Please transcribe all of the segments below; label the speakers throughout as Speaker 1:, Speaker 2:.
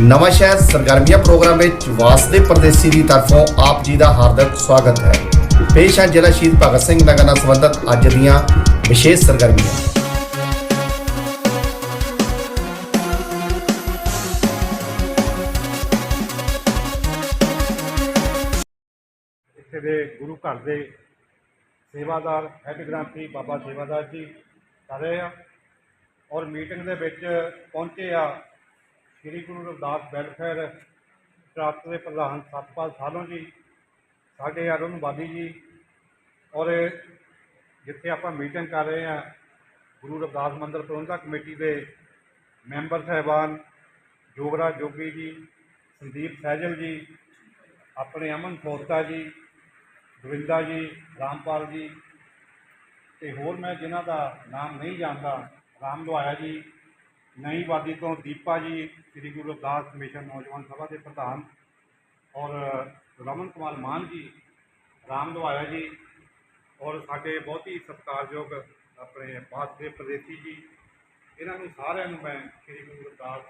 Speaker 1: ਨਵਾਂ ਸ਼ਹਿਰ ਸਰਗਰਮੀਆਂ ਪ੍ਰੋਗਰਾਮ ਵਿੱਚ ਵਾਸਦੇ ਪਰਦੇਸੀ ਦੀ ਤਰਫੋਂ ਆਪ ਜੀ ਦਾ ਹਾਰਦਿਕ ਸਵਾਗਤ ਹੈ। ਪੇਸ਼ ਹੈ ਜ਼ਿਲ੍ਹਾ ਸ਼ਹੀਦ ਭਗਤ ਸਿੰਘ ਨਗਰ ਨਾਲ ਸੰਬੰਧਿਤ ਅੱਜ ਦੀਆਂ ਵਿਸ਼ੇਸ਼ ਸਰਗਰਮੀਆਂ।
Speaker 2: ਇੱਥੇ ਦੇ ਗੁਰੂ ਘਰ ਦੇ ਸੇਵਾਦਾਰ ਹੈਡ ਗ੍ਰੰਥੀ ਬਾਬਾ ਸੇਵਾਦਾਰ ਜੀ ਕਰ ਰਹੇ ਆ ਔਰ ਮੀਟਿੰਗ ਦੇ ਵਿੱਚ ਪਹੁੰਚੇ ਆ ਸ੍ਰੀ ਗੁਰੂ ਰਵਿਦਾਸ ਵੈਲਫੇਅਰ ਟਰੱਸਟ ਦੇ ਪ੍ਰਧਾਨ ਸਤਪਾਲ ਸਾਲੋਂ ਜੀ, ਸਾਡੇ ਅਰੁਣ ਬਾਦੀ ਜੀ ਔਰ ਜਿੱਥੇ ਆਪਾਂ ਮੀਟਿੰਗ ਕਰ ਰਹੇ ਹਾਂ, ਗੁਰੂ ਰਵਿਦਾਸ ਮੰਦਰ ਪ੍ਰਬੰਧਕ ਕਮੇਟੀ ਦੇ ਮੈਂਬਰ ਸਾਹਿਬਾਨ ਜੋਗਰਾਜ ਜੋਗੀ ਜੀ, ਸੰਦੀਪ ਸਹਿਜਲ ਜੀ, ਆਪਣੇ ਅਮਨ ਸੋਤਾ ਜੀ ਗੋਵਿੰਦਾ ਜੀ, ਰਾਮਪਾਲ ਜੀ ਤੇ ਹੋਰ ਮੈਂ ਜਿਨ੍ਹਾਂ ਦਾ ਨਾਮ ਨਹੀਂ ਜਾਣਦਾ ਰਾਮ ਲੁਹਾਇਆ ਜੀ ਨਈ ਵਾਦੀ ਤੋਂ ਦੀਪਾ ਜੀ, ਸ੍ਰੀ ਗੁਰੂ ਰਵਿਦਾਸ ਮਿਸ਼ਨ ਨੌਜਵਾਨ ਸਭਾ ਦੇ ਪ੍ਰਧਾਨ ਔਰ ਰਮਨ ਕੁਮਾਰ ਮਾਨ ਜੀ, ਰਾਮ ਦੁਆਇਆ ਜੀ ਔਰ ਸਾਡੇ ਬਹੁਤ ਹੀ ਸਤਿਕਾਰਯੋਗ ਆਪਣੇ ਬਾਸਦੇ ਪ੍ਰਦੇਸੀ ਜੀ, ਇਹਨਾਂ ਨੂੰ ਸਾਰਿਆਂ ਨੂੰ ਮੈਂ ਸ੍ਰੀ ਗੁਰੂ ਰਵਿਦਾਸ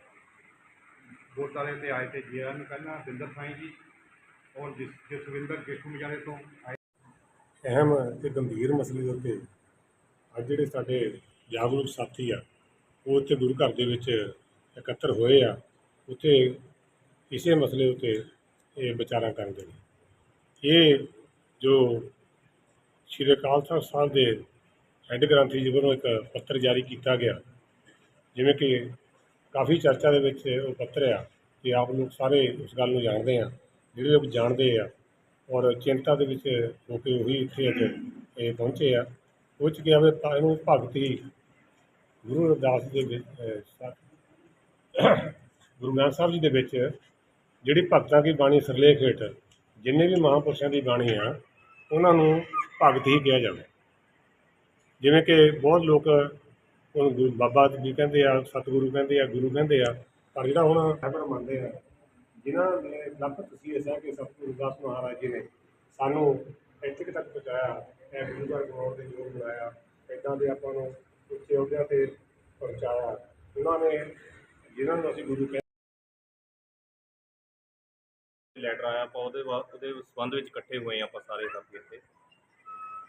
Speaker 2: ਗੁਰਦੁਆਰੇ ਤੇ ਆਏ ਤੇ ਜੀ ਆਇਆਂ ਨੂੰ ਕਹਿੰਦਾ, ਬਿੰਦਰ ਸਾਈਂ ਜੀ ਔਰ ਜਿਸ ਜਸਵਿੰਦਰ ਕਿਸ਼ਮ ਮਜਾਰੇ ਤੋਂ ਆਏ।
Speaker 3: ਅਹਿਮ ਤੇ ਗੰਭੀਰ ਮਸਲੇ ਦੇ ਉੱਤੇ ਅੱਜ ਜਿਹੜੇ ਸਾਡੇ ਜਾਗਰੂਕ ਸਾਥੀ ਆ ਉਹ ਉੱਥੇ ਗੁਰੂ ਘਰ ਦੇ ਵਿੱਚ ਇਕੱਤਰ ਹੋਏ ਆ, ਉੱਥੇ ਇਸੇ ਮਸਲੇ ਉੱਤੇ ਇਹ ਵਿਚਾਰਾਂ ਕਰਦੇ ਨੇ। ਇਹ ਜੋ ਸ਼੍ਰੀ ਅਕਾਲ ਤਖ਼ਤ ਸਾਹਿਬ ਦੇ ਹੈੱਡ ਗ੍ਰੰਥੀ ਜੀ ਵੱਲੋਂ ਇੱਕ ਪੱਤਰ ਜਾਰੀ ਕੀਤਾ ਗਿਆ, ਜਿਵੇਂ ਕਿ ਕਾਫੀ ਚਰਚਾ ਦੇ ਵਿੱਚ ਉਹ ਪੱਤਰ ਆ ਕਿ ਆਪ ਲੋਕ ਸਾਰੇ ਉਸ ਗੱਲ ਨੂੰ ਜਾਣਦੇ ਆ, ਜਿਹੜੇ ਲੋਕ ਜਾਣਦੇ ਆ ਔਰ ਚਿੰਤਾ ਦੇ ਵਿੱਚ ਹੋ ਕੇ ਉਹੀ ਇੱਥੇ ਅੱਜ ਇਹ ਪਹੁੰਚੇ ਆ। ਉਹ ਚ ਗਿਆ ਵੀ ਇਹਨੂੰ ਭਗਤੀ ਗੁਰੂ ਰਵਿਦਾਸ ਦੇ ਵਿੱਚ ਗੁਰੂ ਗ੍ਰੰਥ ਸਾਹਿਬ ਜੀ ਦੇ ਵਿੱਚ ਜਿਹੜੀ ਭਗਤਾਂ ਦੀ ਬਾਣੀ ਸਰਲੇਖ ਹੇਠ ਜਿੰਨੇ ਵੀ ਮਹਾਂਪੁਰਸ਼ਾਂ ਦੀ ਬਾਣੀ ਆ, ਉਹਨਾਂ ਨੂੰ ਭਗਤ ਹੀ ਕਿਹਾ ਜਾਂਦਾ ਜਿਵੇਂ ਕਿ ਬਹੁਤ ਲੋਕ ਹੁਣ ਗੁਰੂ ਬਾਬਾ ਜੀ ਕਹਿੰਦੇ ਆ, ਸਤਿਗੁਰੂ ਕਹਿੰਦੇ ਆ, ਗੁਰੂ ਕਹਿੰਦੇ ਆ, ਪਰ ਜਿਹੜਾ ਹੁਣ ਸਾਹਿਬਾਨ ਮੰਨਦੇ ਆ, ਜਿਨ੍ਹਾਂ ਨੇ ਲੱਖ ਤਸੀਹੇ ਸਹਿ ਕੇ ਸਤਿਗੁਰੂ ਦਾਸ ਮਹਾਰਾਜ ਜੀ ਨੇ ਸਾਨੂੰ ਇੱਥੇ ਤੱਕ ਪਹੁੰਚਾਇਆ, ਇਹ ਗੁਰੂ ਘਰ ਗਵਾਉਣ ਦੇ ਯੋਗ ਬਣਾਇਆ, ਇੱਦਾਂ ਦੇ ਆਪਾਂ ਨੂੰ ਉੱਚੇ ਅਹੁਦਿਆਂ ਤੇ ਪਹੁੰਚਾਇਆ। ਉਹਨਾਂ ਨੇ ਜਿਨ੍ਹਾਂ ਨੂੰ ਅਸੀਂ ਗੁਰੂ ਕਹਿੰਦੇ
Speaker 4: ਲੈਟਰ ਆਇਆ ਆਪਾਂ ਉਹਦੇ ਬਾ- ਉਹਦੇ ਸੰਬੰਧ ਵਿੱਚ ਇਕੱਠੇ ਹੋਏ ਹਾਂ ਆਪਾਂ ਸਾਰੇ ਸਾਥੀ ਇੱਥੇ।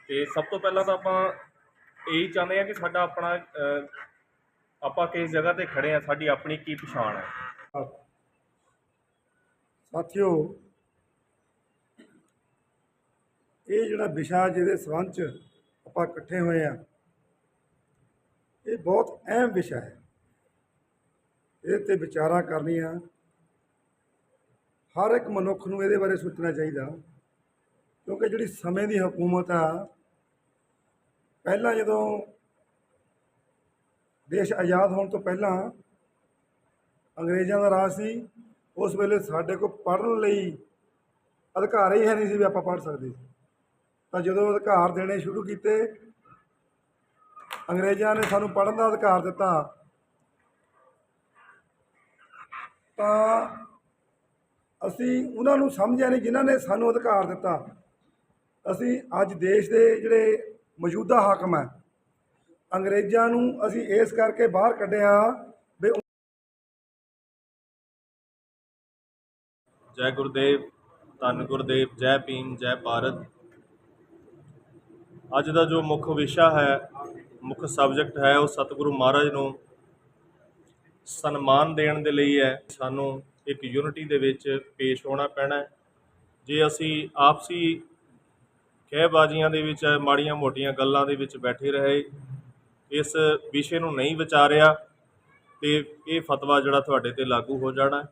Speaker 4: ਤੇ ਸਭ ਤੋਂ ਪਹਿਲਾਂ ਤਾਂ ਆਪਾਂ ਇਹੀ ਚਾਹੁੰਦੇ ਹਾਂ ਕਿ ਸਾਡਾ ਆਪਣਾ ਅਹ, ਆਪਾਂ ਕਿਸ ਜਗ੍ਹਾ ਤੇ ਖੜੇ ਆ ਸਾਡੀ ਆਪਣੀ ਕੀ ਪਛਾਣ ਹੈ।
Speaker 5: ਸਾਥੀਓ ਇਹ ਜਿਹੜਾ ਵਿਸ਼ਾ ਜਿਹਦੇ ਸੰਬੰਧ ਚ ਆਪਾਂ ਇਕੱਠੇ ਹੋਏ ਆ ਇਹ ਬਹੁਤ ਅਹਿਮ ਵਿਸ਼ਾ ਹੈ। ਇਹਦੇ ਤੇ ਵਿਚਾਰਾਂ ਕਰਨੀਆਂ। ਹਰ ਇੱਕ ਮਨੁੱਖ ਨੂੰ ਇਹਦੇ ਬਾਰੇ ਸੋਚਣਾ ਚਾਹੀਦਾ। ਕਿਉਂਕਿ ਜਿਹੜੀ ਸਮੇਂ ਦੀ ਹਕੂਮਤ ਆ, ਪਹਿਲਾਂ ਜਦੋਂ ਦੇਸ਼ ਆਜ਼ਾਦ ਹੋਣ ਤੋਂ ਪਹਿਲਾਂ ਅੰਗਰੇਜ਼ਾਂ ਦਾ ਰਾਜ ਸੀ, ਉਸ ਵੇਲੇ ਸਾਡੇ ਕੋਲ ਪੜ੍ਹਨ ਲਈ ਅਧਿਕਾਰ ਹੀ ਹੈ ਨਹੀਂ ਸੀ ਵੀ ਆਪਾਂ ਪੜ੍ਹ ਸਕਦੇ। ਤਾਂ ਜਦੋਂ ਅਧਿਕਾਰ ਦੇਣੇ ਸ਼ੁਰੂ ਕੀਤੇ ਅੰਗਰੇਜ਼ਾਂ ਨੇ ਸਾਨੂੰ ਪੜ੍ਹਨ ਦਾ ਅਧਿਕਾਰ ਦਿੱਤਾ। ਤਾਂ ਅਸੀਂ ਉਹਨਾਂ ਨੂੰ ਸਮਝਿਆ ਨਹੀਂ, ਜਿਨ੍ਹਾਂ ਨੇ ਸਾਨੂੰ ਅਧਿਕਾਰ ਦਿੱਤਾ। ਅਸੀਂ ਅੱਜ ਦੇਸ਼ ਦੇ ਜਿਹੜੇ ਮੌਜੂਦਾ ਹਾਕਮ ਹੈ, ਅੰਗਰੇਜ਼ਾਂ ਨੂੰ ਅਸੀਂ ਇਸ ਕਰਕੇ ਬਾਹਰ ਕੱਢਿਆ ਵੀ
Speaker 4: ਜੈ ਗੁਰਦੇਵ, ਧੰਨ ਗੁਰਦੇਵ, ਜੈ ਭੀਮ, ਜੈ ਭਾਰਤ। ਅੱਜ ਦਾ ਜੋ ਮੁੱਖ ਵਿਸ਼ਾ ਹੈ ਮੁੱਖ ਸਬਜੈਕਟ ਹੈ ਉਹ ਸਤਿਗੁਰੂ ਮਹਾਰਾਜ ਨੂੰ ਸਨਮਾਨ ਦੇਣ ਦੇ ਲਈ ਹੈ। ਸਾਨੂੰ ਇੱਕ ਯੂਨਿਟੀ ਦੇ ਵਿੱਚ ਪੇਸ਼ ਹੋਣਾ ਪੈਣਾ ਜੇ ਅਸੀਂ ਆਪਸੀ ਕਹਿਬਾਜ਼ੀਆਂ ਦੇ ਵਿੱਚ ਮਾੜੀਆਂ ਮੋਟੀਆਂ ਗੱਲਾਂ ਦੇ ਵਿੱਚ ਬੈਠੇ ਰਹੇ, ਇਸ ਵਿਸ਼ੇ ਨੂੰ ਨਹੀਂ ਵਿਚਾਰਿਆ, ਤੇ ਇਹ ਫਤਵਾ ਜਿਹੜਾ ਤੁਹਾਡੇ ਤੇ ਲਾਗੂ ਹੋ ਜਾਣਾ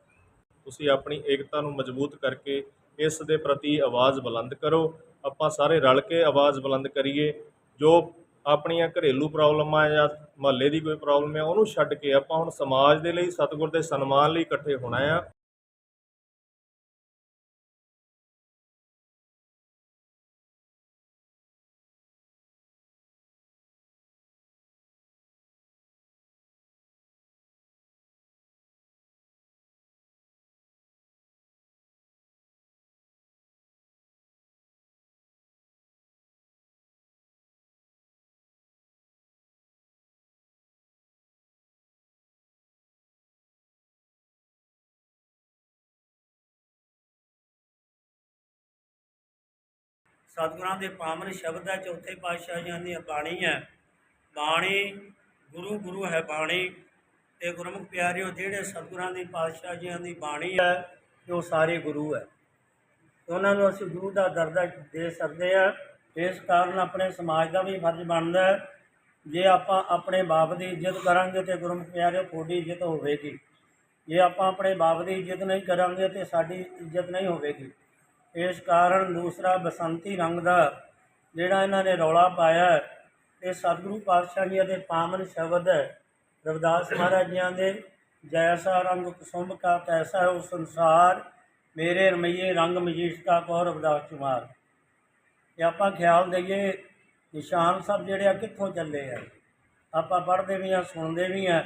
Speaker 4: ਤੁਸੀਂ ਆਪਣੀ ਏਕਤਾ ਨੂੰ ਮਜ਼ਬੂਤ ਕਰਕੇ ਇਸ ਦੇ ਪ੍ਰਤੀ ਆਵਾਜ਼ ਬੁਲੰਦ ਕਰੋ। ਆਪਾਂ ਸਾਰੇ ਰਲ ਕੇ ਆਵਾਜ਼ ਬੁਲੰਦ ਕਰੀਏ। ਜੋ ਆਪਣੀਆਂ ਘਰੇਲੂ ਪ੍ਰੋਬਲਮਾਂ ਜਾਂ ਮਹੱਲੇ ਦੀ ਕੋਈ ਪ੍ਰੋਬਲਮ ਹੈ ਉਹਨੂੰ ਛੱਡ ਕੇ ਆਪਾਂ ਹੁਣ ਸਮਾਜ ਦੇ ਲਈ, ਸਤਿਗੁਰ ਦੇ ਸਨਮਾਨ ਲਈ ਇਕੱਠੇ ਹੋਣਾ ਆ।
Speaker 6: ਸਤਿਗੁਰਾਂ ਦੇ ਪਾਵਨ ਸ਼ਬਦ ਹੈ, ਚੌਥੇ ਪਾਤਸ਼ਾਹ ਪਾਤਸ਼ਾਹੀਆਂ ਦੀ ਬਾਣੀ ਹੈ। ਬਾਣੀ ਗੁਰੂ ਗੁਰੂ ਹੈ ਬਾਣੀ। ਤੇ ਗੁਰਮੁਖ ਪਿਆਰਿਓ, ਜਿਹੜੇ ਸਤਿਗੁਰਾਂ ਦੀ ਪਾਤਸ਼ਾਹ ਪਾਤਸ਼ਾਹੀਆਂ ਦੀ ਬਾਣੀ ਹੈ ਤੇ ਉਹ ਸਾਰੇ ਗੁਰੂ ਹੈ। ਉਹਨਾਂ ਨੂੰ ਅਸੀਂ ਗੁਰੂ ਦਾ ਦਰਜਾ ਦੇ ਸਕਦੇ ਹਾਂ। ਇਸ ਕਾਰਨ ਆਪਣੇ ਸਮਾਜ ਦਾ ਵੀ ਫਰਜ਼ ਬਣਦਾ ਹੈ। ਜੇ ਆਪਾਂ ਆਪਣੇ ਬਾਪ ਦੀ ਇੱਜ਼ਤ ਕਰਾਂਗੇ ਤੇ ਗੁਰਮੁਖ ਪਿਆਰਿਓ, ਤੁਹਾਡੀ ਇੱਜ਼ਤ ਹੋਵੇਗੀ। ਜੇ ਆਪਾਂ ਆਪਣੇ ਬਾਪ ਦੀ ਇੱਜ਼ਤ ਨਹੀਂ ਕਰਾਂਗੇ ਤੇ ਸਾਡੀ ਇੱਜ਼ਤ ਨਹੀਂ ਹੋਵੇਗੀ। ਇਸ ਕਾਰਨ ਦੂਸਰਾ ਬਸੰਤੀ ਰੰਗ ਦਾ ਜਿਹੜਾ ਇਹਨਾਂ ਨੇ ਰੌਲਾ ਪਾਇਆ ਹੈ, ਇਹ ਸਤਿਗੁਰੂ ਪਾਤਸ਼ਾਹ ਜੀ ਦੇ ਪਾਵਨ ਸ਼ਬਦ ਰਵਿਦਾਸ ਮਹਾਰਾਜ ਜੀਆਂ ਦੇ ਜੈਸਾ ਰੰਗ ਕੁਸੁੰਭ ਕਾ ਤੈਸਾ ਹੈ ਉਹ ਸੰਸਾਰ ਮੇਰੇ ਰਮਈਏ ਰੰਗ ਮਜੀਸ਼ ਕਾ ਕੋ ਰਵਿਦਾਸ ਕੁਮਾਰ ਇਹ ਆਪਾਂ ਖਿਆਲ ਦਈਏ ਨਿਸ਼ਾਨ ਸਾਹਿਬ ਜਿਹੜੇ ਆ ਕਿੱਥੋਂ ਚੱਲੇ ਆ? ਆਪਾਂ ਪੜ੍ਹਦੇ ਵੀ ਆ ਸੁਣਦੇ ਵੀ ਆ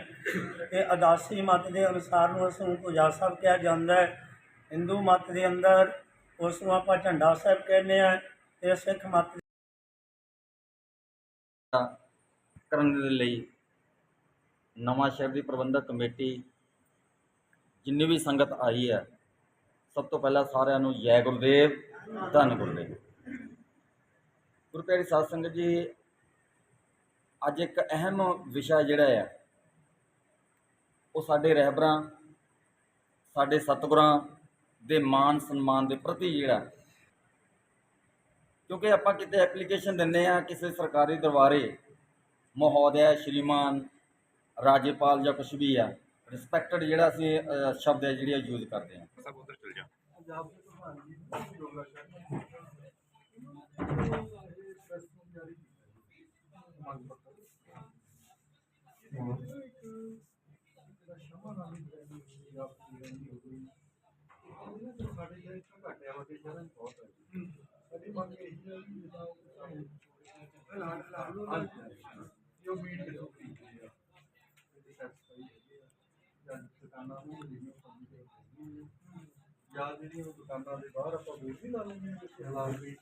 Speaker 6: ਤੇ ਅਦਾਸੀ ਮਤ ਦੇ ਅਨੁਸਾਰ ਨੂੰ ਉਸ ਨੂੰ ਪੁਜਾ ਸਾਹਿਬ ਕਿਹਾ ਜਾਂਦਾ ਹੈ ਹਿੰਦੂ ਮਤ ਦੇ ਅੰਦਰ ਉਸ ਨੂੰ ਆਪਾਂ ਝੰਡਾ ਸਾਹਿਬ ਕਹਿੰਦੇ ਆ ਤੇ ਸਿੱਖ ਮਤ
Speaker 7: ਕਰਨ ਦੇ ਲਈ ਨਵਾਂ ਸ਼ਹਿਰ ਦੀ ਪ੍ਰਬੰਧਕ ਕਮੇਟੀ ਜਿੰਨੀ ਵੀ ਸੰਗਤ ਆਈ ਹੈ, ਸਭ ਤੋਂ ਪਹਿਲਾਂ ਸਾਰਿਆਂ ਨੂੰ ਜੈ ਗੁਰਦੇਵ, ਧੰਨ ਗੁਰਦੇਵ। ਗੁਰੂ ਪਿਆਰੀ ਸਾਧ ਸੰਗਤ ਜੀ, ਅੱਜ ਇੱਕ ਅਹਿਮ ਵਿਸ਼ਾ ਜਿਹੜਾ ਆ ਉਹ ਸਾਡੇ ਰਹਿਬਰਾਂ, ਸਾਡੇ ਸਤਿਗੁਰਾਂ ਦੇ ਮਾਨ ਸਨਮਾਨ ਦੇ ਪ੍ਰਤੀ ਜਿਹੜਾ ਕਿਉਂਕਿ ਆਪਾਂ ਕਿਤੇ ਐਪਲੀਕੇਸ਼ਨ ਦਿੰਦੇ ਆ ਕਿਸੇ ਸਰਕਾਰੀ ਦਰਬਾਰੇ ਮਹੋਦਯ ਸ਼੍ਰੀਮਾਨ ਰਾਜਪਾਲ ਜਾਂ ਕੁਛ ਵੀ ਆ ਰਿਸਪੈਕਟਡ ਜਿਹੜਾ ਅਸੀਂ ਸ਼ਬਦ ਹੈ ਜਿਹੜੀ ਯੂਜ਼ ਕਰਦੇ ਆ
Speaker 8: ਜਾਂ ਜਿਹੜੀਆਂ ਉਹ ਦੁਕਾਨਾਂ ਦੇ ਬਾਹਰ ਬੋਰਡ ਨਹੀਂ ਲਾ ਲੈਂਦੇ ਕਿ ਹਲਾਲ ਵੀ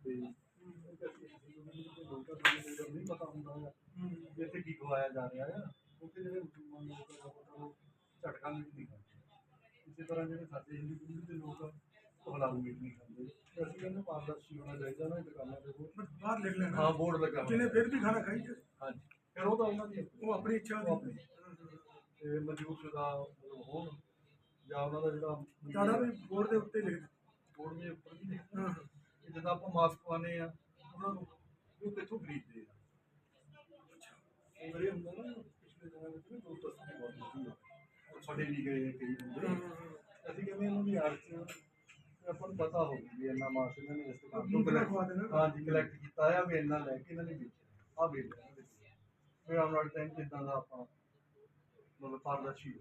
Speaker 8: ਤੇ ਲੋਕਾਂ ਨੂੰ ਨਹੀਂ ਪਤਾ ਹੁੰਦਾ ਹੈਗਾ ਵੀ ਕੀ ਖਵਾਇਆ ਜਾ ਰਿਹਾ ਹੈ ਕਿਉਂਕਿ ਜਿਹੜੇ ਮੁਸਲਮਾਨ ਲੋਕ ਆ ਉਹ ਝਟਕਾ ਨਹੀਂ ਖਾਂਦੇ ਇਸੇ ਤਰ੍ਹਾਂ ਜਿਹੜੇ ਸਾਡੇ ਹਿੰਦੂ ਕਮਿਊਨਿਟੀ ਦੇ ਲੋਕ ਆ ਉਹ ਹਲਾਲ ਮੀਟ ਨਹੀਂ ਖਾਂਦੇ ਅਸੀਂ ਕਹਿੰਦੇ ਪਾਰਦਰਸ਼ੀ ਹੋਣਾ ਚਾਹੀਦਾ ਨਾ ਦੁਕਾਨਾਂ ਦੇ ਕੋਲ
Speaker 9: ਬਾਹਰ ਲਿਖ ਲੈਣਾ
Speaker 8: ਹਾਂ ਬੋਰਡ ਲੱਗਾ ਹੋਣਾ।
Speaker 9: ਜਿਹਨੇ ਫਿਰ ਵੀ ਖਾਣਾ ਖਾਈ ਜਾਏ,
Speaker 8: ਹਾਂਜੀ ਫਿਰ ਉਹ ਤਾਂ ਉਹਨਾਂ ਦੀ
Speaker 9: ਉਹ ਆਪਣੀ ਇੱਛਾ ਦੀ
Speaker 8: ਤੇ ਮਨਜ਼ੂਰ ਸ਼ੁਦਾ ਹੋਣ ਜਾਂ ਉਹਨਾਂ ਦਾ ਜਿਹੜਾ
Speaker 9: ਸਾਡਾ ਵੀ ਬੋਰਡ ਦੇ ਉੱਤੇ ਲਿਖ
Speaker 8: ਬੋਰਡ ਦੇ ਉੱਪਰ ਵੀ
Speaker 9: ਹਾਂ
Speaker 8: ਕਿ ਜਦੋਂ ਆਪਾਂ ਮਾਸਕ ਪਾਉਂਦੇ ਆ ਉਹਨਾਂ ਨੂੰ ਉਹ ਕਿੱਥੋਂ ਖਰੀਦਦੇ ਆ ਜਿਹੜੇ ਹੁੰਦਾ ਨਾ ਪਿਛਲੇ ਦਿਨਾਂ ਵਿੱਚ ਨਾ ਦੋ ਤਸਵੀਰ ਬਹੁਤ ਹੁੰਦੀ ਆ ਉਹ ਸਾਡੇ ਵੀ ਗਏ ਕਈ ਹੁੰਦੇ ਅਸੀਂ ਕਹਿੰਦੇ ਇਹਨਾਂ ਦੀ ਆਰਤ ਤੇ ਆਪਾਂ ਨੂੰ ਪਤਾ ਹੋਵੇ ਵੀ ਇੰਨਾ ਮਾਸਕ ਇਹਨਾਂ ਨੇ ਇਸ ਤੋਂ
Speaker 9: ਆਪਣੀ ਖਵਾ ਦੇਣਾ।
Speaker 8: ਹਾਂਜੀ ਕਲੈਕਟ ਕੀਤਾ ਆ ਵੀ ਇੰਨਾ ਲੈ ਕੇ ਇਹਨਾਂ ਨੇ ਵੇਚਿਆ ਆ ਵੇਚ ਲਿਆ ਇਹਦੇ ਵਿੱਚ। ਫਿਰ ਆਉਣ ਵਾਲੇ ਟਾਈਮ ਕਿਦਾਂ ਦਾ ਆਪਾਂ ਮਤਲਬ ਪਾਰਦਰਸ਼ੀ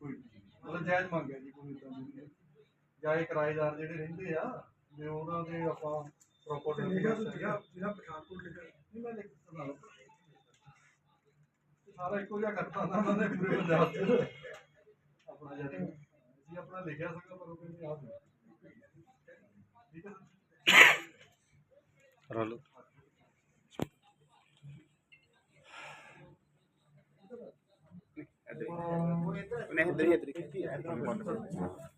Speaker 8: ਕੋਈ। ਮਤਲਬ ਜਾਇਜ਼ ਮੰਗਿਆ ਜੀ ਕੋਈ ਇਦਾਂ ਦੀ ਨਹੀਂ। ਜਾਂ ਇਹ ਕਿਰਾਏਦਾਰ ਜਿਹੜੇ ਰਹਿੰਦੇ ਆ ਜੇ ਉਹਨਾਂ ਦੇ ਆਪਾਂ ਪ੍ਰੋਪਰ
Speaker 9: ਜਿਹੜਾ ਪਠਾਨਕੋਟ ਲਿਖਿਆ
Speaker 8: ਨਹੀਂ ਮੈਂ ਲਿਖ ਸੁਣਾ ਲਓ ਸਾਰਾ ਇੱਕੋ ਜਿਹਾ ਕਰਤਾ ਨਾ ਉਹਨਾਂ ਨੇ ਪੂਰੇ ਪੰਜਾਬ 'ਚ ਆਪਣਾ ਜਿਹੜਾ ਜੀ ਆਪਣਾ ਲਿਖਿਆ ਸੀਗਾ ਪਰ ਉਹ ਕਹਿੰਦੇ ਆਪ ਠੀਕ ਹੈ ਕਰਾ ਲਓ। ਉਹ ਇਧਰ ਨਹੀਂ ਇਧਰ ਹੀ ਇਧਰ ਹੀ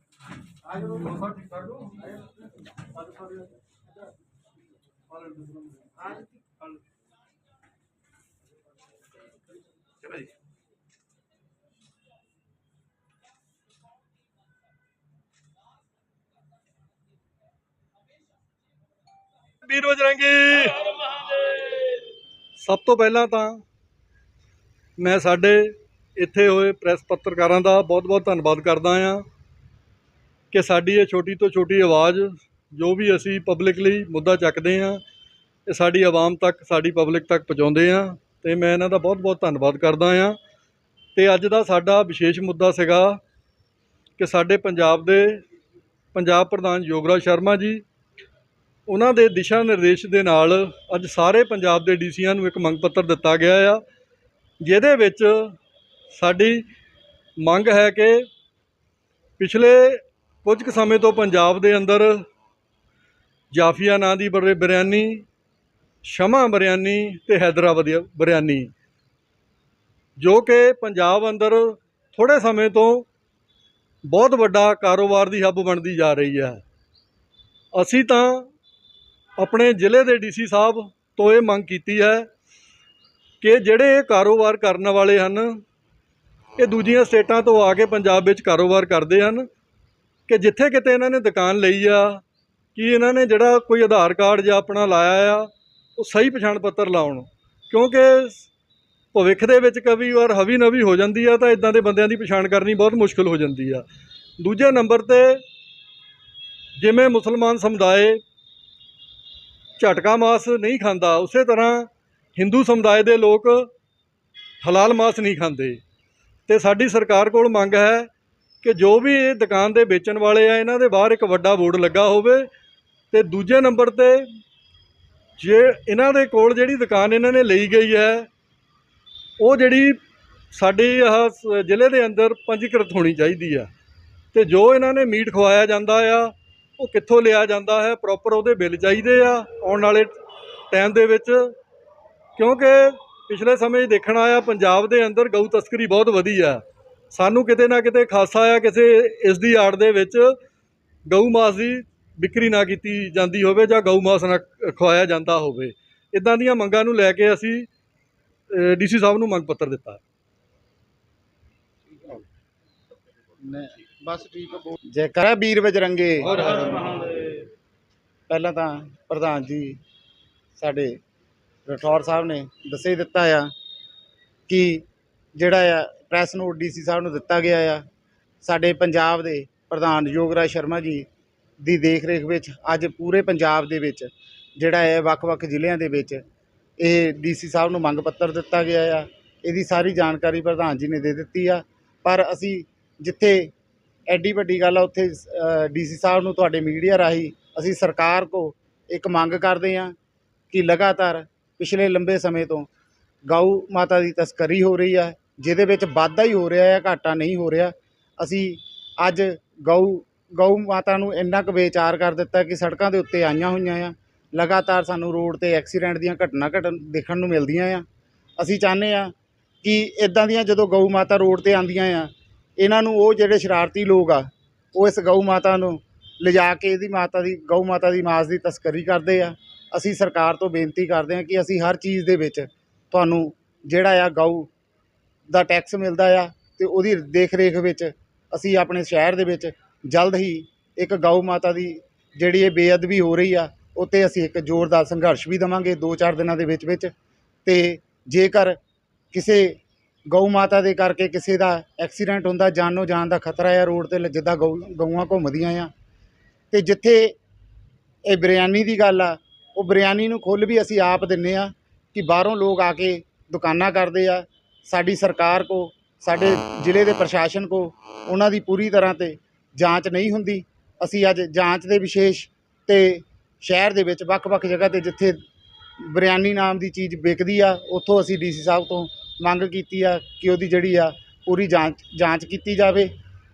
Speaker 10: ਵੀਰ ਬਜਰੰਗੀ ਸਭ ਤੋਂ ਪਹਿਲਾਂ ਤਾਂ ਮੈਂ ਸਾਡੇ ਇੱਥੇ ਹੋਏ ਪ੍ਰੈਸ ਪੱਤਰਕਾਰਾਂ ਦਾ ਬਹੁਤ-ਬਹੁਤ ਧੰਨਵਾਦ ਕਰਦਾ ਹਾਂ। ਕਿ ਸਾਡੀ ਇਹ ਛੋਟੀ ਤੋਂ ਛੋਟੀ ਆਵਾਜ਼ ਜੋ ਵੀ ਅਸੀਂ ਪਬਲਿਕਲੀ ਮੁੱਦਾ ਚੱਕਦੇ ਹਾਂ, ਇਹ ਸਾਡੀ ਆਵਾਮ ਤੱਕ, ਸਾਡੀ ਪਬਲਿਕ ਤੱਕ ਪਹੁੰਚਾਉਂਦੇ ਹਾਂ ਤੇ ਮੈਂ ਇਹਨਾਂ ਦਾ ਬਹੁਤ-ਬਹੁਤ ਧੰਨਵਾਦ ਕਰਦਾ ਹਾਂ। ਤੇ ਅੱਜ ਦਾ ਸਾਡਾ ਵਿਸ਼ੇਸ਼ ਮੁੱਦਾ ਸੀਗਾ ਕਿ ਸਾਡੇ ਪੰਜਾਬ ਦੇ ਪੰਜਾਬ ਪ੍ਰਧਾਨ ਯੋਗਰਾਜ ਸ਼ਰਮਾ ਜੀ, ਉਹਨਾਂ ਦੇ ਦਿਸ਼ਾ ਨਿਰਦੇਸ਼ ਦੇ ਨਾਲ ਅੱਜ ਸਾਰੇ ਪੰਜਾਬ ਦੇ ਡੀਸੀਆਂ ਨੂੰ ਇੱਕ ਮੰਗ ਪੱਤਰ ਦਿੱਤਾ ਗਿਆ ਆ, ਜਿਹਦੇ ਵਿੱਚ ਸਾਡੀ ਮੰਗ ਹੈ ਕਿ ਪਿਛਲੇ ਕੁਝ ਕੁ ਸਮੇਂ ਤੋਂ ਪੰਜਾਬ ਦੇ ਅੰਦਰ ਜਾਫੀਆ ਨਾਂ ਦੀ ਬਰ- ਬਿਰਿਆਨੀ, ਸ਼ਮਾ ਬਿਰਿਆਨੀ ਤੇ ਹੈਦਰਾਬਾਦ ਬਿਰਿਆਨੀ। ਜੋ ਕਿ ਪੰਜਾਬ ਅੰਦਰ ਥੋੜੇ ਸਮੇਂ ਤੋਂ ਬਹੁਤ ਵੱਡਾ ਕਾਰੋਬਾਰ ਦੀ ਹੱਬ ਬਣਦੀ ਜਾ ਰਹੀ ਹੈ। ਅਸੀਂ ਤਾਂ
Speaker 8: ਆਪਣੇ ਜ਼ਿਲ੍ਹੇ ਦੇ ਡੀਸੀ ਸਾਹਿਬ ਤੋਂ ਇਹ ਮੰਗ ਕੀਤੀ ਹੈ ਕਿ ਜਿਹੜੇ ਇਹ ਕਾਰੋਬਾਰ ਕਰਨ ਵਾਲੇ ਹਨ, ਇਹ ਦੂਜੀਆਂ ਸਟੇਟਾਂ ਤੋਂ ਆ ਕੇ ਪੰਜਾਬ ਵਿੱਚ ਕਾਰੋਬਾਰ ਕਰਦੇ ਹਨ। ਕਿ ਜਿੱਥੇ ਕਿਤੇ ਇਹਨਾਂ ਨੇ ਦੁਕਾਨ ਲਈ ਆ, ਕਿ ਇਹਨਾਂ ਨੇ ਜਿਹੜਾ ਕੋਈ ਆਧਾਰ ਕਾਰਡ ਜਾਂ ਆਪਣਾ ਲਾਇਆ ਆ, ਉਹ ਸਹੀ ਪਛਾਣ ਪੱਤਰ ਲਾਉਣ। ਕਿਉਂਕਿ ਭਵਿੱਖ ਦੇ ਵਿੱਚ ਕਵੀ ਵਾਰ ਹਵੀ ਨਵੀ ਹੋ ਜਾਂਦੀ ਆ, ਤਾਂ ਇਦਾਂ ਦੇ ਬੰਦਿਆਂ ਦੀ ਪਛਾਣ ਕਰਨੀ ਬਹੁਤ ਮੁਸ਼ਕਲ ਹੋ ਜਾਂਦੀ ਆ। ਦੂਜੇ ਨੰਬਰ ਤੇ ਜਿਵੇਂ ਮੁਸਲਮਾਨ ਸਮੁਦਾਇ ਝਟਕਾ ਮਾਸ ਨਹੀਂ ਖਾਂਦਾ, ਉਸੇ ਤਰ੍ਹਾਂ ਹਿੰਦੂ ਸਮੁਦਾਇ ਦੇ ਲੋਕ ਹਲਾਲ ਮਾਸ ਨਹੀਂ ਖਾਂਦੇ। ਤੇ ਸਾਡੀ ਸਰਕਾਰ ਕੋਲ ਮੰਗ ਹੈ ਕਿ ਜੋ ਵੀ ਇਹ ਦੁਕਾਨ ਦੇ ਵੇਚਣ ਵਾਲੇ ਆ, ਇਹਨਾਂ ਦੇ ਬਾਹਰ ਇੱਕ ਵੱਡਾ ਬੋਰਡ ਲੱਗਾ ਹੋਵੇ ਤੇ ਦੂਜੇ ਨੰਬਰ ਤੇ ਜੇ ਇਹਨਾਂ ਦੇ ਕੋਲ ਜਿਹੜੀ ਦੁਕਾਨ ਇਹਨਾਂ ਨੇ ਲਈ ਗਈ ਹੈ, ਉਹ ਜਿਹੜੀ ਸਾਡੀ ਆਹ ਸ- ਜ਼ਿਲ੍ਹੇ ਦੇ ਅੰਦਰ ਪੰਜੀਕ੍ਰਿਤ ਹੋਣੀ ਚਾਹੀਦੀ ਆ। ਤੇ ਜੋ ਇਹਨਾਂ ਨੇ ਮੀਟ ਖਵਾਇਆ ਜਾਂਦਾ ਆ, ਉਹ ਕਿੱਥੋਂ ਲਿਆ ਜਾਂਦਾ ਹੈ, ਪ੍ਰੋਪਰ ਉਹਦੇ ਬਿੱਲ ਚਾਹੀਦੇ ਆ ਆਉਣ ਵਾਲੇ ਟਾਈਮ ਦੇ ਵਿੱਚ। ਕਿਉਂਕਿ ਪਿਛਲੇ ਸਮੇਂ ਦੇਖਣਾ ਦੇਖਣ ਆਇਆ, ਪੰਜਾਬ ਦੇ ਅੰਦਰ ਗਊ ਤਸਕਰੀ ਬਹੁਤ ਵਧੀ ਆ। ਸਾਨੂੰ ਕਿਤੇ ਨਾ ਕਿਤੇ ਖਾਸਾ ਆ ਕਿਸੇ ਇਸ ਦੀ ਆੜ ਦੇ ਵਿੱਚ ਗਊ ਮਾਸ ਦੀ ਵਿਕਰੀ ਨਾ ਕੀਤੀ ਜਾਂਦੀ ਹੋਵੇ ਜਾਂ ਗਊ ਮਾਸ ਨਾ ਖਵਾਇਆ ਜਾਂਦਾ ਹੋਵੇ। ਇਦਾਂ ਦੀਆਂ ਮੰਗਾਂ ਨੂੰ ਲੈ ਕੇ ਅਸੀਂ ਡੀਸੀ ਸਾਹਿਬ ਨੂੰ ਮੰਗ ਪੱਤਰ ਦਿੱਤਾ।
Speaker 11: ਬਸ ਠੀਕ ਆ ਜੈਕਾਰਾ ਵੀਰ ਬਜਰੰਗੇ ਪਹਿਲਾਂ ਤਾਂ ਪ੍ਰਧਾਨ ਜੀ ਸਾਡੇ ਰਠੌਰ ਸਾਹਿਬ ਨੇ ਦੱਸੇ ਹੀ ਦਿੱਤਾ ਆ ਕਿ ਜਿਹੜਾ ਆ ਪ੍ਰੈਸ ਨੋਟ ਡੀਸੀ ਸਾਹਿਬ ਨੂੰ ਦਿੱਤਾ ਗਿਆ ਆ। ਸਾਡੇ ਪੰਜਾਬ ਦੇ ਪ੍ਰਧਾਨ ਯੋਗਰਾਜ ਸ਼ਰਮਾ ਜੀ ਦੀ ਦੇਖ ਰੇਖ ਵਿੱਚ ਅੱਜ ਪੂਰੇ ਪੰਜਾਬ ਦੇ ਵਿੱਚ ਜਿਹੜਾ ਹੈ, ਵੱਖ-ਵੱਖ ਜ਼ਿਲ੍ਹਿਆਂ ਦੇ ਵਿੱਚ ਇਹ ਡੀਸੀ ਸਾਹਿਬ ਨੂੰ ਮੰਗ ਪੱਤਰ ਦਿੱਤਾ ਗਿਆ ਆ। ਇਹਦੀ ਸਾਰੀ ਜਾਣਕਾਰੀ ਪ੍ਰਧਾਨ ਜੀ ਨੇ ਦੇ ਦਿੱਤੀ ਆ। ਪਰ ਅਸੀਂ ਜਿੱਥੇ ਐਡੀ ਵੱਡੀ ਗੱਲ ਆ, ਉੱਥੇ ਡੀਸੀ ਸਾਹਿਬ ਨੂੰ ਤੁਹਾਡੇ ਮੀਡੀਆ ਰਾਹੀਂ ਅਸੀਂ ਸਰਕਾਰ ਕੋ ਇੱਕ ਮੰਗ ਕਰਦੇ ਹਾਂ ਕਿ ਲਗਾਤਾਰ ਪਿਛਲੇ ਲੰਬੇ ਸਮੇਂ ਤੋਂ ਗਊ ਮਾਤਾ ਦੀ ਤਸਕਰੀ ਹੋ ਰਹੀ ਆ। ਜਿਹਦੇ ਵਿੱਚ ਵਾਧਾ ਹੀ ਹੋ ਰਿਹਾ ਹੈ, ਘਾਟਾ ਨਹੀਂ ਹੋ ਰਿਹਾ। ਅਸੀਂ ਅੱਜ ਗਊ ਗਊ ਮਾਤਾ ਨੂੰ ਇੰਨਾ ਕੁ ਬੇਚਾਰ ਕਰ ਦਿੱਤਾ ਕਿ ਸੜਕਾਂ ਦੇ ਉੱਤੇ ਆਈਆਂ ਹੋਈਆਂ ਆ। ਲਗਾਤਾਰ ਸਾਨੂੰ ਰੋਡ ਤੇ ਐਕਸੀਡੈਂਟ ਦੀਆਂ ਘਟਨਾ ਘਟਨ ਦੇਖਣ ਨੂੰ ਮਿਲਦੀਆਂ ਆ। ਅਸੀਂ ਚਾਹੁੰਦੇ ਆ ਕਿ ਇਦਾਂ ਦੀਆਂ ਜਦੋਂ ਗਊ ਮਾਤਾ ਰੋਡ ਤੇ ਆਉਂਦੀਆਂ ਆ, ਇਹਨਾਂ ਨੂੰ ਉਹ ਜਿਹੜੇ ਸ਼ਰਾਰਤੀ ਲੋਕ ਆ, ਉਹ ਇਸ ਗਊ ਮਾਤਾ ਨੂੰ ਲਿਜਾ ਕੇ ਇਹਦੀ ਮਾਤਾ ਦੀ, ਗਊ ਮਾਤਾ ਦੀ ਮਾਸ ਦੀ ਤਸਕਰੀ ਕਰਦੇ ਆ। ਅਸੀਂ ਸਰਕਾਰ ਤੋਂ ਬੇਨਤੀ ਕਰਦੇ ਹਾਂ ਕਿ ਅਸੀਂ ਹਰ ਚੀਜ਼ ਦੇ ਵਿੱਚ ਤੁਹਾਨੂੰ ਜਿਹੜਾ ਆ ਗਊ ਦਾ ਟੈਕਸ ਮਿਲਦਾ ਆ ਤੇ ਉਹਦੀ ਦੇਖ ਰੇਖ ਵਿੱਚ ਅਸੀਂ ਆਪਣੇ ਸ਼ਹਿਰ ਦੇ ਵਿੱਚ ਜਲਦ ਹੀ ਇੱਕ ਗਊ ਮਾਤਾ ਦੀ ਜਿਹੜੀ ਇਹ ਬੇਅਦਬੀ ਹੋ ਰਹੀ ਆ, ਉੱਤੇ ਅਸੀਂ ਇੱਕ ਜ਼ੋਰਦਾਰ ਸੰਘਰਸ਼ ਵੀ ਦੇਵਾਂਗੇ 2-4 ਦਿਨਾਂ ਦੇ ਵਿੱਚ ਵਿੱਚ। ਤੇ ਜੇਕਰ ਕਿਸੇ ਗਊ ਮਾਤਾ ਦੇ ਕਰਕੇ ਕਿਸੇ ਦਾ ਐਕਸੀਡੈਂਟ ਹੁੰਦਾ, ਜਾਨੋ ਜਾਨ ਦਾ ਖਤਰਾ ਆ ਰੋਡ ਤੇ, ਜਿੱਦਾਂ ਗਊ, ਗਊਆਂ ਘੁੰਮਦੀਆਂ ਆ। ਤੇ ਜਿੱਥੇ ਇਹ ਬਿਰਿਆਨੀ ਦੀ ਗੱਲ ਆ, ਉਹ ਬਿਰਿਆਨੀ ਨੂੰ ਖੁੱਲ੍ਹ ਵੀ ਅਸੀਂ ਆਪ ਦਿੰਨੇ ਆ ਕਿ ਬਾਹਰੋਂ ਲੋਕ ਆ ਕੇ ਦੁਕਾਨਾਂ ਕਰਦੇ ਆ ਸਾਡੀ ਸਰਕਾਰ ਕੋ ਸਾਡੇ ਜ਼ਿਲ੍ਹੇ ਦੇ ਪ੍ਰਸ਼ਾਸਨ ਕੋ ਉਹਨਾਂ ਦੀ ਪੂਰੀ ਤਰ੍ਹਾਂ ਤੇ ਜਾਂਚ ਨਹੀਂ ਹੁੰਦੀ। ਅਸੀਂ ਅੱਜ ਜਾਂਚ ਦੇ ਵਿਸ਼ੇਸ਼ ਤੇ ਸ਼ਹਿਰ ਦੇ ਵਿੱਚ ਵੱਖ-ਵੱਖ ਜਗ੍ਹਾ ਤੇ ਜਿੱਥੇ ਬਿਰਿਆਨੀ ਨਾਮ ਦੀ ਚੀਜ਼ ਵਿਕਦੀ ਆ ਉੱਥੋਂ ਅਸੀਂ ਡੀਸੀ ਸਾਹਿਬ ਤੋਂ ਮੰਗ ਕੀਤੀ ਆ ਕਿ ਉਹਦੀ ਜਿਹੜੀ ਆ ਪੂਰੀ ਜਾਂਚ ਜਾਂਚ ਕੀਤੀ ਜਾਵੇ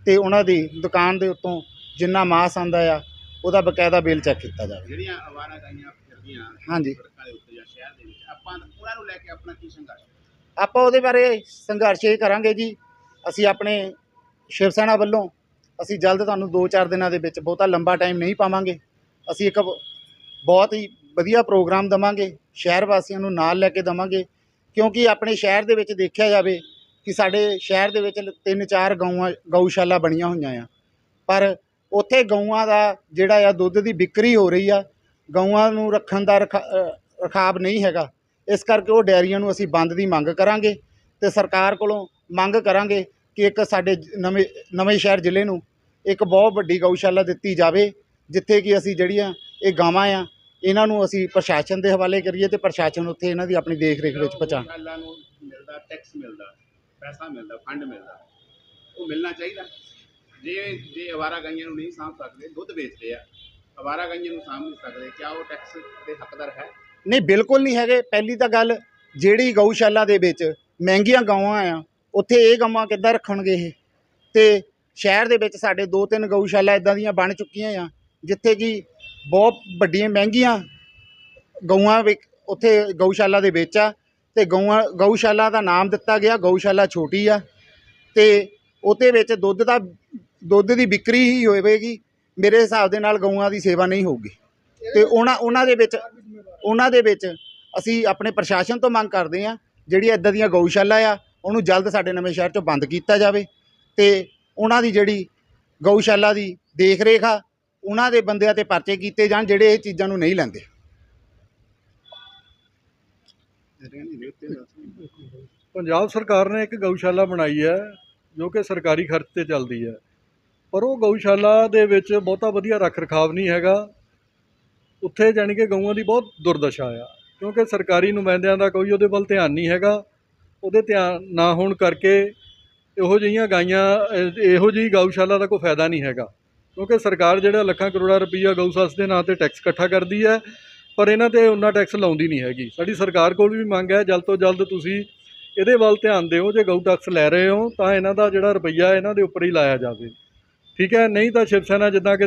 Speaker 11: ਤੇ ਉਹਨਾਂ ਦੀ ਦੁਕਾਨ ਦੇ ਉੱਤੋਂ ਜਿੰਨਾ ਮਾਸ ਆਂਦਾ ਆ ਉਹਦਾ ਬਕਾਇਦਾ ਬਿੱਲ ਚੈੱਕ ਕੀਤਾ ਜਾਵੇ।
Speaker 12: ਜਿਹੜੀਆਂ ਆਵਾਰਾ ਗਾਈਆਂ ਫਿਰਦੀਆਂ
Speaker 11: ਹਾਂਜੀ।
Speaker 12: ਸੜਕਾਂ ਦੇ ਉੱਤੇ ਜਾਂ ਸ਼ਹਿਰ ਦੇ ਵਿੱਚ ਆਪਾਂ ਉਹਨਾਂ ਨੂੰ ਲੈ ਕੇ ਆਪਣਾ ਕੀ ਸੰਘਰਸ਼?
Speaker 11: ਆਪਾਂ ਉਹਦੇ ਬਾਰੇ ਸੰਘਰਸ਼ ਇਹ ਕਰਾਂਗੇ ਜੀ, ਅਸੀਂ ਆਪਣੇ ਸ਼ਿਵ ਸੈਨਾ ਵੱਲੋਂ, ਅਸੀਂ ਜਲਦ ਤੁਹਾਨੂੰ 2-4 ਦਿਨਾਂ ਦੇ ਵਿੱਚ ਬਹੁਤਾ ਲੰਬਾ ਟਾਈਮ ਨਹੀਂ ਪਾਵਾਂਗੇ। ਅਸੀਂ ਇੱਕ ਬਹੁਤ ਹੀ ਵਧੀਆ ਪ੍ਰੋਗਰਾਮ ਦਵਾਂਗੇ, ਸ਼ਹਿਰ ਵਾਸੀਆਂ ਨੂੰ ਨਾਲ ਲੈ ਕੇ ਦਵਾਂਗੇ, ਕਿਉਂਕਿ ਆਪਣੇ ਸ਼ਹਿਰ ਦੇ ਵਿੱਚ ਦੇਖਿਆ ਜਾਵੇ ਕਿ ਸਾਡੇ ਸ਼ਹਿਰ ਦੇ ਵਿੱਚ ਤਿੰਨ ਚਾਰ ਗਊਆਂ, ਗਊਸ਼ਾਲਾ ਬਣੀਆਂ ਹੋਈਆਂ ਆ। ਪਰ ਉੱਥੇ ਗਊਆਂ ਦਾ ਜਿਹੜਾ ਆ ਦੁੱਧ ਦੀ ਵਿਕਰੀ ਹੋ ਰਹੀ ਆ, ਗਊਆਂ ਨੂੰ ਰੱਖਣ ਦਾ ਰਖਾ- ਰਖਾਵ ਨਹੀਂ ਹੈਗਾ। ਇਸ ਕਰਕੇ ਉਹ ਡੈਰੀਆਂ ਨੂੰ ਅਸੀਂ ਬੰਦ ਦੀ ਮੰਗ ਕਰਾਂਗੇ ਤੇ ਸਰਕਾਰ ਕੋਲੋਂ ਮੰਗ ਕਰਾਂਗੇ ਕਿ ਇੱਕ ਸਾਡੇ ਨਵੇਂ ਨਵੇਂ ਸ਼ਹਿਰ ਜ਼ਿਲ੍ਹੇ ਨੂੰ ਇੱਕ ਬਹੁਤ ਵੱਡੀ ਗਊਸ਼ਾਲਾ ਦਿੱਤੀ ਜਾਵੇ, ਜਿੱਥੇ ਕਿ ਅਸੀਂ ਜਿਹੜੀਆਂ ਇਹ ਗਾਵਾਂ ਆ, ਇਹਨਾਂ ਨੂੰ ਅਸੀਂ ਪ੍ਰਸ਼ਾਸਨ ਦੇ ਹਵਾਲੇ ਕਰੀਏ ਤੇ ਪ੍ਰਸ਼ਾਸਨ ਉੱਥੇ ਇਹਨਾਂ ਦੀ ਆਪਣੀ ਦੇਖ ਰੇਖ ਵਿੱਚ ਪਹੁੰਚਾ।
Speaker 12: ਮਿਲਦਾ ਟੈਕਸ ਮਿਲਦਾ, ਪੈਸਾ ਮਿਲਦਾ ਫੰਡ ਮਿਲਦਾ, ਉਹ ਮਿਲਣਾ ਚਾਹੀਦਾ। ਜੇ ਜੇ ਅਵਾਰਾ ਗਾਈਆਂ ਨੂੰ ਨਹੀਂ ਸਾਂਭ ਸਕਦੇ, ਦੁੱਧ ਵੇਚਦੇ ਆ ਆਵਾਰਾ ਗਾਈਆਂ ਨੂੰ ਸਾਂਭ ਨਹੀਂ ਸਕਦੇ, ਕਿਆ ਉਹ ਟੈਕਸ ਦੇ ਹੱਕਦਾਰ ਹੈ?
Speaker 11: ਨਹੀਂ, ਬਿਲਕੁਲ ਨਹੀਂ ਹੈਗੇ। ਪਹਿਲੀ ਤਾਂ ਗੱਲ, ਜਿਹੜੀ ਗਊਸ਼ਾਲਾ ਦੇ ਵਿੱਚ ਮਹਿੰਗੀਆਂ ਗਾਵਾਂ ਆ, ਉੱਥੇ ਇਹ ਗਾਵਾਂ ਕਿੱਦਾਂ ਰੱਖਣਗੇ ਇਹ? ਤੇ ਸ਼ਹਿਰ ਦੇ ਵਿੱਚ ਸਾਡੇ ਦੋ ਤਿੰਨ ਗਊਸ਼ਾਲਾ ਇਦਾਂ ਦੀਆਂ ਬਣ ਚੁੱਕੀਆਂ ਆ, ਜਿੱਥੇ ਕਿ ਬਹੁਤ ਵੱਡੀਆਂ ਮਹਿੰਗੀਆਂ ਗਊਆਂ ਵਿਕ, ਉੱਥੇ ਗਊਸ਼ਾਲਾ ਦੇ ਵਿੱਚ ਆ। ਤੇ ਗਊਆਂ, ਗਊਸ਼ਾਲਾ ਦਾ ਨਾਮ ਦਿੱਤਾ ਗਿਆ, ਗਊਸ਼ਾਲਾ ਛੋਟੀ ਆ। ਤੇ ਉਹਦੇ ਵਿੱਚ ਦੁੱਧ ਦਾ ਦੁੱਧ ਦੀ ਵਿਕਰੀ ਹੀ ਹੋਵੇਗੀ। ਮੇਰੇ ਹਿਸਾਬ ਦੇ ਨਾਲ ਗਊਆਂ ਦੀ ਸੇਵਾ ਨਹੀਂ ਹੋਊਗੀ। ਤੇ ਉਹਨਾਂ ਉਹਨਾਂ ਦੇ ਵਿੱਚ ਉਹਨਾਂ ਦੇ ਵਿੱਚ ਅਸੀਂ ਆਪਣੇ ਪ੍ਰਸ਼ਾਸਨ ਤੋਂ ਮੰਗ ਕਰਦੇ ਹਾਂ, ਜਿਹੜੀ ਇਦਾਂ ਦੀਆਂ ਗਊਸ਼ਾਲਾ ਆ, ਉਹਨੂੰ ਜਲਦ ਸਾਡੇ ਨਵੇਂ ਸ਼ਹਿਰ ਚੋਂ ਬੰਦ ਕੀਤਾ ਜਾਵੇ ਤੇ ਉਹਨਾਂ ਦੀ ਜਿਹੜੀ ਗਊਸ਼ਾਲਾ ਦੀ ਦੇਖ ਰੇਖ ਆ, ਉਹਨਾਂ ਦੇ ਬੰਦਿਆਂ ਤੇ ਪਰਚੇ ਕੀਤੇ ਜਾਣ, ਜਿਹੜੇ ਇਹ ਚੀਜ਼ਾਂ ਨੂੰ ਨਹੀਂ ਲੈਂਦੇ।
Speaker 8: ਪੰਜਾਬ ਸਰਕਾਰ ਨੇ ਇੱਕ ਗਊਸ਼ਾਲਾ ਬਣਾਈ ਹੈ, ਜੋ ਕਿ ਸਰਕਾਰੀ ਖਰਚ ਤੇ ਚੱਲਦੀ ਹੈ। ਪਰ ਉਹ ਗਊਸ਼ਾਲਾ ਦੇ ਵਿੱਚ ਬਹੁਤਾ ਵਧੀਆ ਰੱਖ ਰਖਾਵ ਨਹੀਂ ਹੈਗਾ। ਉੱਥੇ ਜਾਣੀ ਕਿ ਗਊਆਂ ਦੀ ਬਹੁਤ ਦੁਰਦਸ਼ਾ ਆ। ਕਿਉਂਕਿ ਸਰਕਾਰੀ ਨੁਮਾਇੰਦਿਆਂ ਦਾ ਕੋਈ ਉਹਦੇ ਵੱਲ ਧਿਆਨ ਨਹੀਂ ਹੈਗਾ। ਉਹਦੇ ਧਿਆਨ ਨਾ ਹੋਣ ਕਰਕੇ ਇਹੋ ਜਿਹੀਆਂ ਗਾਈਆਂ, ਇਹੋ ਜਿਹੀ ਗਊਸ਼ਾਲਾ ਦਾ ਕੋਈ ਫਾਇਦਾ ਨਹੀਂ ਹੈਗਾ। ਕਿਉਂਕਿ ਸਰਕਾਰ ਜਿਹੜਾ ਲੱਖਾਂ ਕਰੋੜਾਂ ਰੁਪਈਆ ਗਊਸਸ ਦੇ ਨਾਂ ਤੇ ਟੈਕਸ ਇਕੱਠਾ ਕਰਦੀ ਹੈ, ਪਰ ਇਹਨਾਂ ਤੇ ਉਹਨਾਂ ਟੈਕਸ ਲਾਉਂਦੀ ਨਹੀਂ ਹੈਗੀ। ਸਾਡੀ ਸਰਕਾਰ ਕੋਲ ਵੀ ਮੰਗ ਹੈ, ਜਲਦ ਤੋਂ ਜਲਦ ਤੁਸੀਂ ਇਹਦੇ ਵੱਲ ਧਿਆਨ ਦਿਓ, ਜੇ ਗਊ ਟੈਕਸ ਲੈ ਰਹੇ ਹੋ, ਤਾਂ ਇਹਨਾਂ ਦਾ ਜਿਹੜਾ ਰੁਪਈਆ ਇਹਨਾਂ ਦੇ ਉੱਪਰ ਹੀ ਲਾਇਆ ਜਾਵੇ। ਠੀਕ ਹੈ? ਨਹੀਂ ਤਾਂ ਸ਼ਿਵ ਸੈਨਾ ਜਿੱਦਾਂ ਕਿ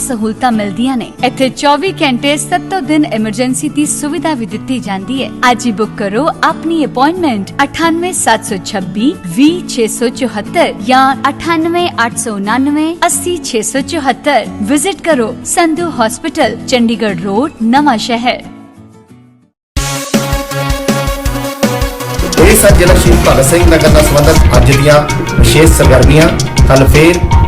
Speaker 13: ਸਹੂਲਤਾਂ ਮਿਲਦੀਆਂ ਨੇ ਇੱਥੇ 24 ਘੰਟੇ 7 ਦਿਨ ਐਮਰਜੈਂਸੀ ਦੀ ਸੁਵਿਧਾ ਵੀ ਦਿੱਤੀ ਜਾਂਦੀ ਹੈ ਅੱਜ ਹੀ ਬੁੱਕ ਕਰੋ ਆਪਣੀ ਅਪਾਇੰਟਮੈਂਟ 98726 20674 ਜਾਂ 98899 80674 ਵਿਜ਼ਿਟ ਕਰੋ ਸੰਧੂ ਹਸਪੀਟਲ ਚੰਡੀਗੜ੍ਹ ਰੋਡ ਨਵਾਂ ਸ਼ਹਿਰ
Speaker 1: ਇਹ ਸਨ ਜ਼ਿਲ੍ਹਾ ਸ਼ਹੀਦ ਭਗਤ ਸਿੰਘ ਨਗਰ ਨਾਲ ਸੰਬੰਧਿਤ ਅੱਜ ਦੀਆਂ ਵਿਸ਼ੇਸ਼ ਸਰਗਰਮੀਆਂ ਕੱਲ ਫੇਰ